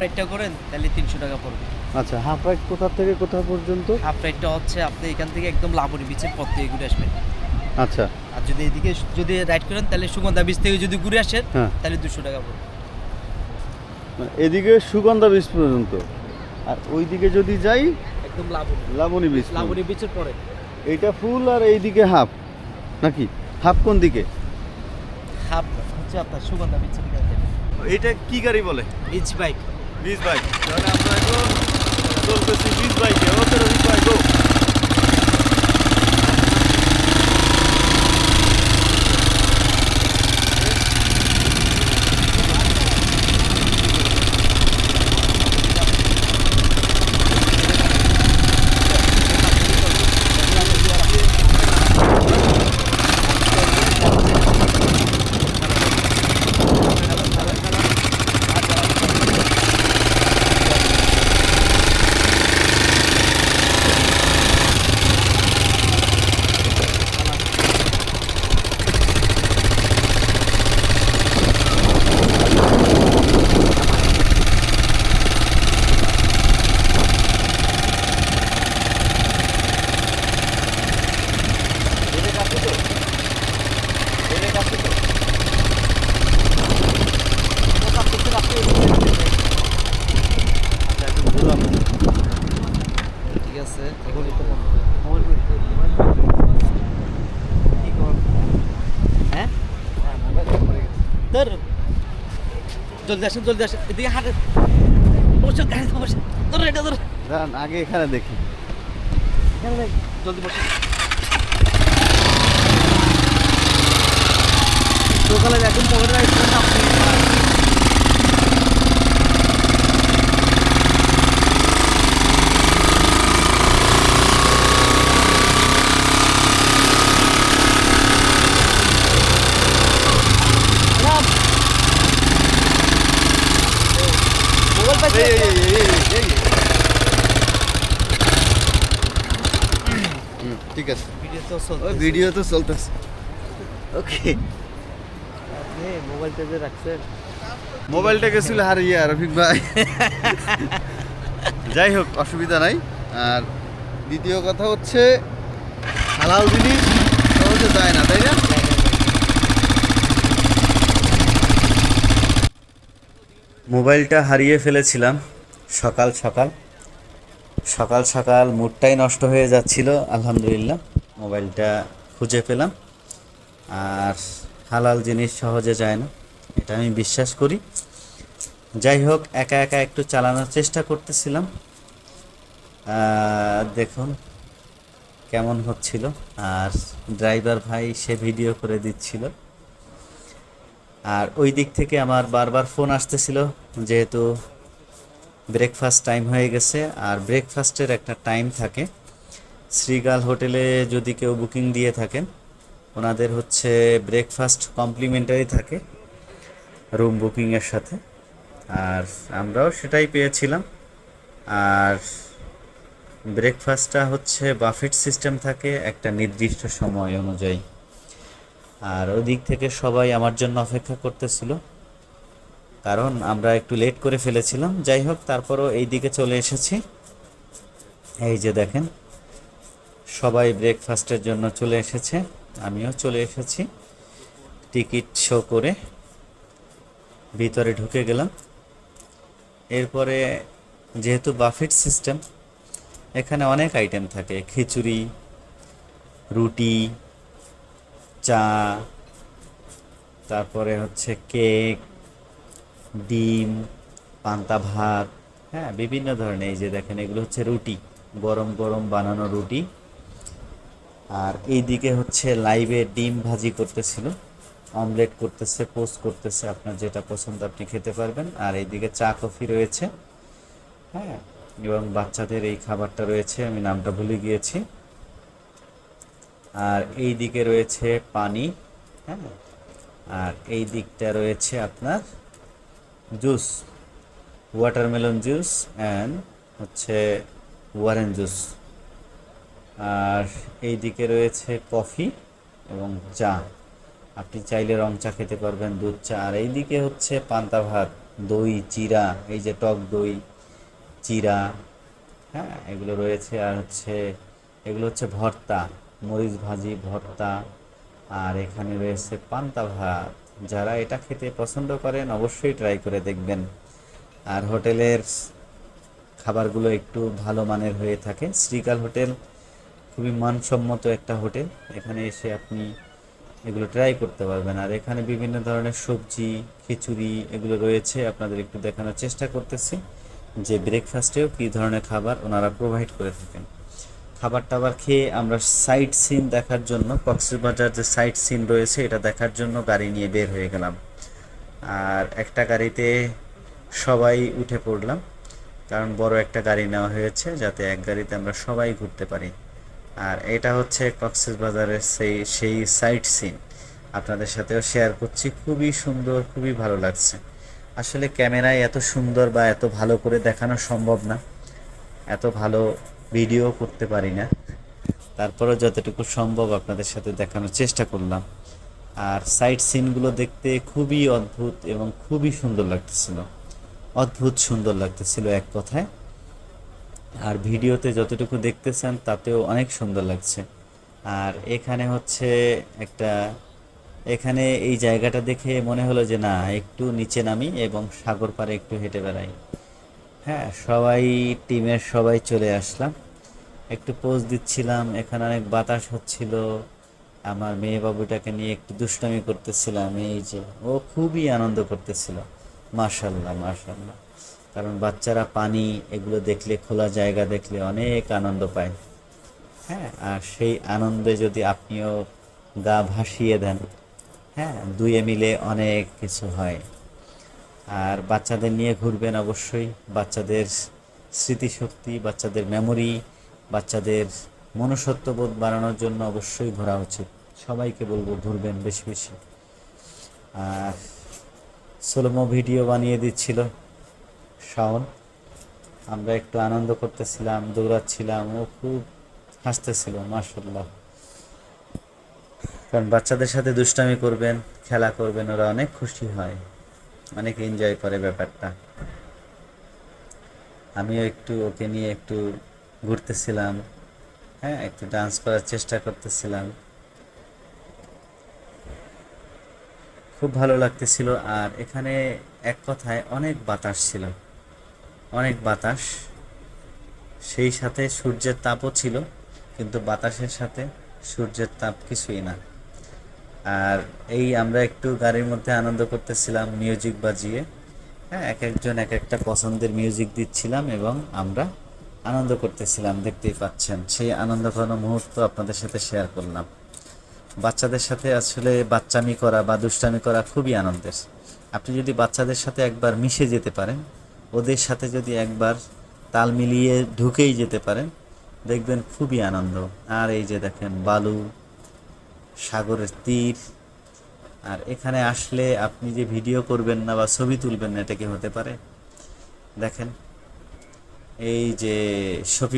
রাইডটা করেন তাহলে তিনশো টাকা পড়বে। আচ্ছা হাফ রাইড কোথা থেকে কোথা পর্যন্ত? হাফ রাইডটা হচ্ছে আপনি এখান থেকে একদম লাবণী বিচের পথ থেকে ঘুরে আসবেন। আচ্ছা। আর যদি এদিকে যদি রাইড করেন তাহলে সুগন্ধা বিচ থেকে যদি ঘুরে আসেন হ্যাঁ। তাহলে দুশো টাকা পড়বে। মানে এদিকে সুগন্ধা বীজ পর্যন্ত। আর ওইদিকে যদি যাই একদম লাবণী। লাবণী বীজ লাবণী বিচের পরে। এইটা ফুল আর এইদিকে হাফ নাকি? হাফ কোন দিকে? হাফ হচ্ছে আপনার সুগন্ধা বিচের এইটা কি গাড়ি বলে? বিচ বাইক বীজ বাইক তাহলে আমরা এখন চলতেছি বীজ বাইকে ওকে রবি বাইক গো আছে এখন একটু? হ্যাঁ জলদি আসেন জলদি আসেন। এদিকে হাঁটেন। বসে গাড়ি বসে। এটা দাঁড়ান আগে এখানে দেখি। এখানে দেখ, জলদি বসে। সকালে এখন পকেটে আপনি মোবাইল পাইছে এই, এই, এই, এই, এই, এই। হুম, ঠিক আছে ভিডিও তো ওই চলতেছে। ভিডিও তো চলতেছে। ওকে আপনি মোবাইলটা যে রাখছেন। মোবাইলটা গেছিল হারিয়ে রফিক ভাই। যাই হোক অসুবিধা নাই। আর দ্বিতীয় কথা হচ্ছে হালাল জিনিস সহজে যায় না তাই না? মোবাইলটা হারিয়ে ফেলেছিলাম সকাল সকাল। সকাল সকাল মুডটাই নষ্ট হয়ে যাচ্ছিল আলহামদুলিল্লাহ। মোবাইলটা খুঁজে পেলাম। আর হালাল জিনিস সহজে যায় না, এটা আমি বিশ্বাস করি। যাই হোক, একা একা একটু চালানোর চেষ্টা করতেছিলাম। দেখুন কেমন হচ্ছিল। আর ড্রাইভার ভাই সে ভিডিও করে দিচ্ছিল। আর ওই দিক থেকে আমার বারবার ফোন আসতেছিল, যেহেতু ব্রেকফাস্ট টাইম হয়ে গেছে। আর ব্রেকফাস্টের একটা টাইম থাকে। শ্রীগাল হোটেলে যদি কেউ বুকিং দিয়ে থাকেন, ওনাদের হচ্ছে ব্রেকফাস্ট কমপ্লিমেন্টারি থাকে রুম বুকিংয়ের সাথে। আর আমরাও সেটাই পেয়েছিলাম। আর ব্রেকফাস্টটা হচ্ছে বাফেট সিস্টেম থাকে একটা নির্দিষ্ট সময় অনুযায়ী। আর ওই দিক থেকে সবাই আমার জন্য অপেক্ষা করতেছিল। কারণ আমরা একটু লেট করে ফেলেছিলাম। যাই হোক, তারপরও এই দিকে চলে এসেছি। এই যে দেখেন সবাই ব্রেকফাস্টের জন্য চলে এসেছে। আমিও চলে এসেছি। টিকিট শো করে ভিতরে ঢুকে গেলাম। এরপরে যেহেতু বাফেট সিস্টেম এখানে অনেক আইটেম থাকে। খিচুড়ি, রুটি, চা, তারপরে হচ্ছে কেক ডিম, পান্তা ভাত হ্যাঁ বিভিন্ন ধরনের এই যে দেখেন, এগুলো হচ্ছে রুটি, গরম গরম বানানো রুটি। আর এইদিকে হচ্ছে লাইভে ডিম ভাজি করতেছিল অমলেট করতেছে পোস্ট করতেছে, আপনার যেটা পছন্দ আপনি খেতে পারবেন। আর এইদিকে চা কফি রয়েছে হ্যাঁ? এবং বাচ্চাদের এই খাবারটা রয়েছে, আমি নামটা ভুলে গিয়েছি। আর এই দিকে রয়েছে পানি হ্যাঁ? আর এই দিকটা রয়েছে আপনার জুস ওয়াটারমেলন জুস অ্যান্ড হচ্ছে ওয়ারেন জুস আর এই দিকে রয়েছে কফি এবং চা। আপনি চাইলে রং চা খেতে পারবেন, দুধ চা। আর এই দিকে হচ্ছে পান্তা ভাত, দই চিরা এই যে টক দই চিরা হ্যাঁ এগুলো রয়েছে। আর হচ্ছে, এগুলো হচ্ছে ভর্তা, মরিচ ভাজি, ভর্তা। আর এখানে রয়েছে পান্তা ভাত। যারা এটা খেতে পছন্দ করেন, অবশ্যই ট্রাই করে দেখবেন। আর হোটেলের খাবারগুলো একটু ভালো মানের হয়ে থাকে। শ্রীকাল হোটেল খুবই মানসম্মত একটা হোটেল। এখানে এসে আপনি এগুলো ট্রাই করতে পারবেন। আর এখানে বিভিন্ন ধরনের সবজি, খিচুড়ি এগুলো রয়েছে। আপনাদের একটু দেখানোর চেষ্টা করতেছি যে ব্রেকফাস্টেও কী ধরনের খাবার ওনারা প্রোভাইড করে থাকেন। খাবার টাবার খেয়ে আমরা সাইট সিন দেখার জন্য কক্সবাজার যে সাইট সিন রয়েছে, এটা দেখার জন্য গাড়ি নিয়ে বের হয়ে গেলাম। আর একটা গাড়িতে সবাই উঠে পড়লাম, কারণ বড় একটা গাড়ি নেওয়া হয়েছে, যাতে এক গাড়িতে আমরা সবাই ঘুরতে পারি। আর এটা হচ্ছে কক্সবাজারের সেই সেই সাইট সিন আপনাদের সাথেও শেয়ার করছি, খুবই সুন্দর, খুবই ভালো লাগছে। আসলে ক্যামেরায় এত সুন্দর বা এত ভালো করে দেখানো সম্ভব না। এত ভালো ভিডিও করতে পারি না। তারপরে যতটুকু সম্ভব আপনাদের সাথে দেখানোর চেষ্টা করলাম। আর সাইট সিনগুলো দেখতে খুবই অদ্ভুত এবং খুবই সুন্দর লাগতেছিল। অদ্ভুত সুন্দর লাগতেছিল এক কথায়। আর ভিডিওতে যতটুকু দেখতেছেন, তাতেও অনেক সুন্দর লাগছে। আর এখানে হচ্ছে একটা, এখানে এই জায়গাটা দেখে মনে হলো যে, না, একটু নিচে নামি এবং সাগর পাড়ে একটু হেঁটে বেড়াই। হ্যাঁ সবাই, টিমের সবাই চলে আসলাম। একটু পোজ দিচ্ছিলাম, এখানে অনেক বাতাস হচ্ছিল। আমার মেয়ে বাবুটাকে নিয়ে একটু দুষ্টামি করতেছিলাম, এই যে, ও খুবই আনন্দ করতেছিল। মাশাল্লাহ মাশাল্লাহ। কারণ বাচ্চারা পানি এগুলো দেখলে খোলা জায়গা দেখলে অনেক আনন্দ পায়। হ্যাঁ। আর সেই আনন্দে যদি আপনিও গা ভাসিয়ে দেন হ্যাঁ দুয়ে মিলে অনেক কিছু হয়। আর বাচ্চাদের নিয়ে ঘুরবেন অবশ্যই। বাচ্চাদের স্মৃতিশক্তি বাচ্চাদের মেমোরি বাচ্চাদের মনুষ্যত্ববোধ বাড়ানোর জন্য অবশ্যই ঘোরা উচিত। সবাইকে বলব ঘুরবেন বেশি বেশি। আর সোলোমো ভিডিও বানিয়ে দিচ্ছিল। শাওন। আমরা একটু আনন্দ করতেছিলাম, দৌড়াচ্ছিলাম, ও খুব হাসতেছিল মার্শাল্লাহ কারণ বাচ্চাদের সাথে দুষ্টামি করবেন, খেলা করবেন, ওরা অনেক খুশি হয়। অনেক এনজয় করে ব্যাপারটা। আমিও একটু ওকে নিয়ে একটু ঘুরতেছিলাম হ্যাঁ একটু ডান্স করার চেষ্টা করতেছিলাম। খুব ভালো লাগতেছিল, আর এখানে এক কথায় অনেক বাতাস ছিল। অনেক বাতাস। সেই সাথে সূর্যের তাপও ছিল, কিন্তু বাতাসের সাথে সূর্যের তাপ কিছুই না। আর এই আমরা একটু গাড়ির মধ্যে আনন্দ করতেছিলাম মিউজিক বাজিয়ে। হ্যাঁ এক একজন এক একটা পছন্দের মিউজিক দিচ্ছিলাম এবং আমরা আনন্দ করতেছিলাম, দেখতেই পাচ্ছেন। সেই আনন্দঘন মুহূর্ত আপনাদের সাথে শেয়ার করলাম। বাচ্চাদের সাথে আসলে বাচ্চামি করা বা দুষ্টামি করা খুবই আনন্দের। আপনি যদি বাচ্চাদের সাথে একবার মিশে যেতে পারেন ওদের সাথে যদি একবার তাল মিলিয়ে ঢুকেই যেতে পারেন, দেখবেন খুবই আনন্দ। আর এই যে দেখেন, বালু, সাগরের তীর, আর এখানে আসলে আপনি যে ভিডিও করবেন না বা ছবি তুলবেন না, এটা কি হতে পারে? দেখেন, এই যে শফিক